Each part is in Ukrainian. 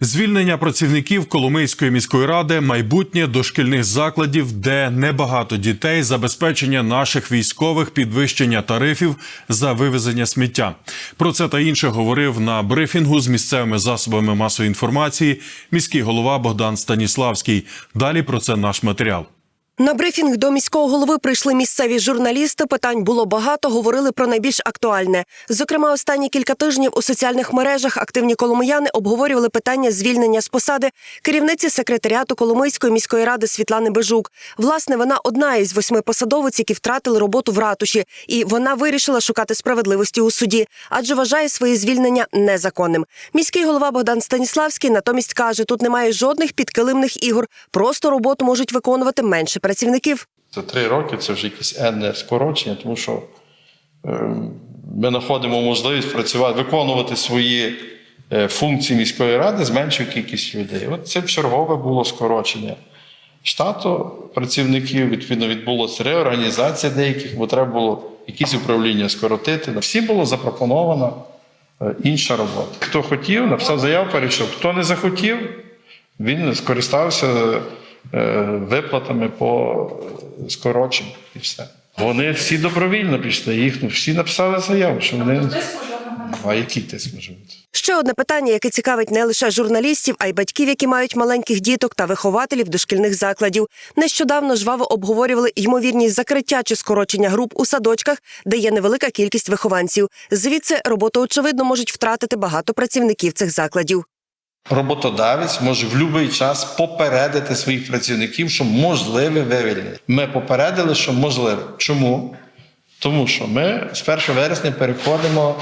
Звільнення працівників Коломийської міської ради, майбутнє дошкільних закладів, де небагато дітей, забезпечення наших військових, підвищення тарифів за вивезення сміття. Про це та інше говорив на брифінгу з місцевими засобами масової інформації міський голова Богдан Станіславський. Далі про це наш матеріал. На брифінг до міського голови прийшли місцеві журналісти. Питань було багато, говорили про найбільш актуальне. Зокрема, останні кілька тижнів у соціальних мережах активні коломияни обговорювали питання звільнення з посади керівниці секретаріату Коломийської міської ради Світлани Бежук. Власне, вона одна із восьми посадовиць, які втратили роботу в ратуші, і вона вирішила шукати справедливості у суді, адже вважає своє звільнення незаконним. Міський голова Богдан Станіславський натомість каже, тут немає жодних підкилимних ігор, просто роботу можуть виконувати менше працівників. За три роки це вже якесь енне скорочення, тому що е, ми знаходимо можливість працювати, виконувати свої е, функції міської ради з меншою кількістю людей. От це чергове було скорочення штату працівників. Відповідно, відбулося реорганізація деяких, бо треба було якісь управління скоротити. Всім було запропоновано е, інша робота. Хто хотів, написав заяву, перейшов. Хто не захотів, він скористався виплатами по е, скороченню і все. Вони всі добровільно пішли, їх ну, всі написали заяву, що вони. А який тиск може бути? Ще одне питання, яке цікавить не лише журналістів, а й батьків, які мають маленьких діток та вихователів дошкільних закладів. Нещодавно жваво обговорювали ймовірність закриття чи скорочення груп у садочках, де є невелика кількість вихованців. Звідси роботу очевидно можуть втратити багато працівників цих закладів. Роботодавець може в будь-який час попередити своїх працівників, що можливе вивільнення. Ми попередили, що можливе. Чому? Тому що ми з 1 вересня переходимо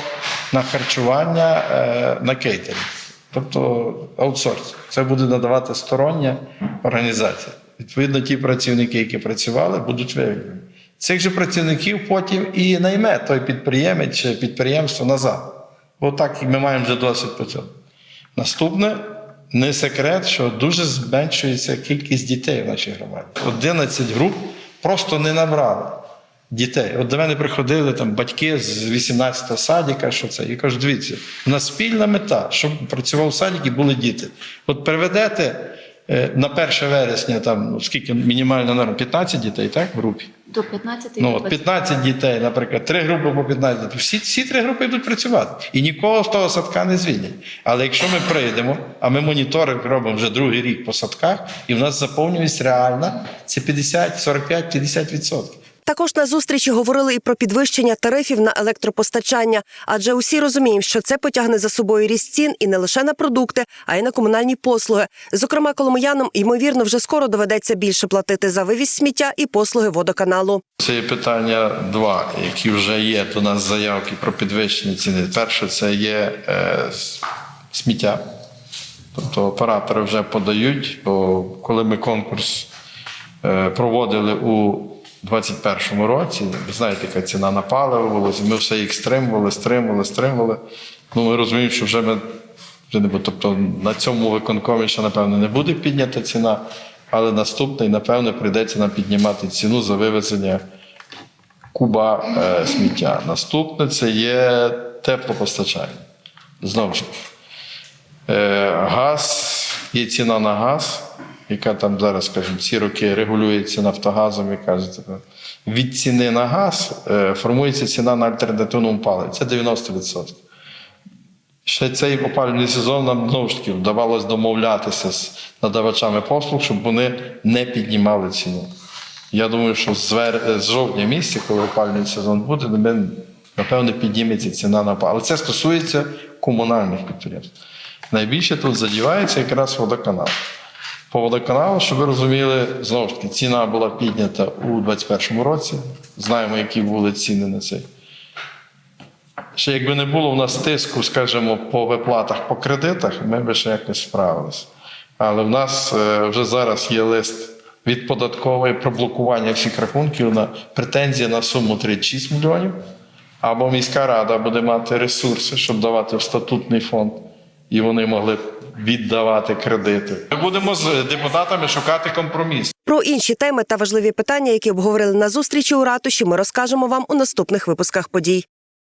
на харчування е, на кейтерінг, тобто аутсорс. Це буде надавати стороння організація. Відповідно, ті працівники, які працювали, будуть вивільнені. Цих же працівників потім і найме той підприємець чи підприємство назад. Отак ми маємо вже досвід по цьому. Наступне не секрет, що дуже зменшується кількість дітей в нашій громаді. 11 груп просто не набрали дітей. От до мене приходили там батьки з 18-го садика, що це. Я кажу, дивіться, у нас спільна мета, щоб працював садик і були діти. От приведете е, на 1 вересня, там ну, скільки мінімальна норма, 15 дітей, так, в групі. До 15 Ну, до от 20. 15 дітей, наприклад, три групи по 15 дітей. Всі, всі три групи йдуть працювати. І нікого з того садка не звільнять. Але якщо ми прийдемо, а ми моніторинг робимо вже другий рік по садках, і в нас заповнюється реальна, це 50, 45, 50 відсотків. Також на зустрічі говорили і про підвищення тарифів на електропостачання, адже усі розуміємо, що це потягне за собою ріст цін і не лише на продукти, а й на комунальні послуги. Зокрема, коломиянам ймовірно вже скоро доведеться більше платити за вивіз сміття і послуги водоканалу. Це питання два, які вже є до нас заявки про підвищення ціни. Перше, це є е, сміття. Тобто оператори вже подають, бо коли ми конкурс е, проводили у 2021 році, ви знаєте, яка ціна на паливо була, ми все їх стримували, стримували, стримували. Ну, ми розуміємо, що вже ми вже не буде. Тобто на цьому виконкомі ще, напевно, не буде піднята ціна, але наступний, напевно, прийдеться нам піднімати ціну за вивезення куба е, сміття. Наступне це є теплопостачання. Знову ж. Е, газ, є ціна на газ, яка там зараз, скажімо, ці роки регулюється Нафтогазом, типу, від ціни на газ е, формується ціна на альтернативному паливі. Це 90%. Ще цей опалювальний сезон нам знову ж таки вдавалося домовлятися з надавачами послуг, щоб вони не піднімали ціну. Я думаю, що з жовтня місяця, коли опалювальний сезон буде, ми, напевно, підніметься ціна на паливо. Але це стосується комунальних підприємств. Найбільше тут задівається якраз водоканал. По водоканалу, щоб ви розуміли, знову ж таки, ціна була піднята у 2021 році. Знаємо, які були ціни на цей. Ще якби не було в нас тиску, скажімо, по виплатах по кредитах, ми б ще якось справилися. Але в нас е, вже зараз є лист від податкової про блокування всіх рахунків на претензії на суму 36 мільйонів. Або міська рада буде мати ресурси, щоб давати в статутний фонд, і вони могли віддавати кредити. Ми будемо з депутатами шукати компроміс. Про інші теми та важливі питання, які обговорили на зустрічі у ратуші, ми розкажемо вам у наступних випусках подій.